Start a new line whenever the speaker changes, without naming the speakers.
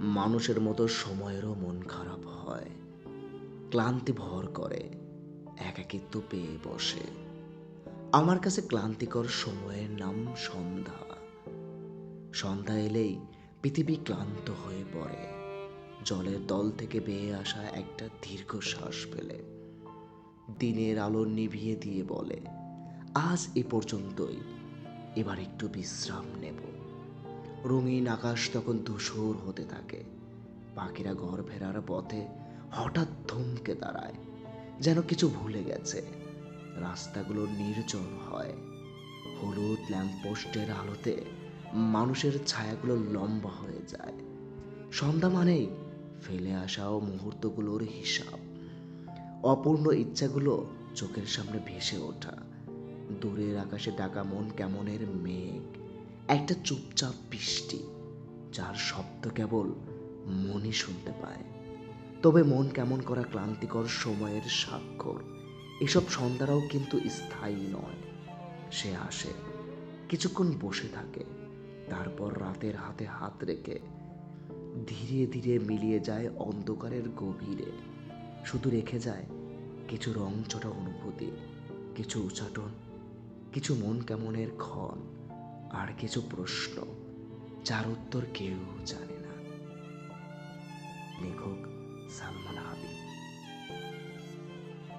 মানুষের মতো সময়েরও মন খারাপ হয়। ক্লান্তি ভর করে, একাকিত্ব পেয়ে বসে। আমার কাছে ক্লান্তিকর সময়ের নাম সন্ধ্যা। সন্ধ্যা এলেই পৃথিবী ক্লান্ত হয়ে পড়ে। জলের দল থেকে বেয়ে আসা একটা দীর্ঘশ্বাস ফেলে। দিনের আলো নিভিয়ে দিয়ে বলে, আজ এ পর্যন্তই, এবার একটু বিশ্রাম নেব। রঙিন আকাশ তখন ধূসর হতে থাকে। পাখিরা ঘর ফেরার পথে হঠাৎ থমকে দাঁড়ায়, যেন কিছু ভুলে গেছে। রাস্তাগুলো নির্জন হয়। হলুদ ল্যাম্পপোস্টের আলোতে মানুষের ছায়াগুলো লম্বা হয়ে যায়। সন্ধ্যা মানেই ফেলে আসাও মুহূর্তগুলোর হিসাব। অপূর্ণ ইচ্ছাগুলো চোখের সামনে ভেসে ওঠা। দূরের আকাশে ডাকা মন কেমনের মেঘ। একটা চুপচাপ বৃষ্টি, যার শব্দ কেবল মনই শুনতে পায়। তবে মন কেমন করা ক্লান্তিকর সময়ের স্বাক্ষর, এসব সন্ধ্যারাও কিন্তু স্থায়ী নয়। সে আসে, কিছুক্ষণ বসে থাকে, তারপর রাতের হাতে হাত রেখে ধীরে ধীরে মিলিয়ে যায় অন্ধকারের গভীরে। শুধু রেখে যায় কিছু রং রংচটা অনুভূতি, কিছু উচাটন কিছু মন কেমনের ক্ষণ। আর কিছু প্রশ্ন যার উত্তর কেউ জানে না। লেখক সালমান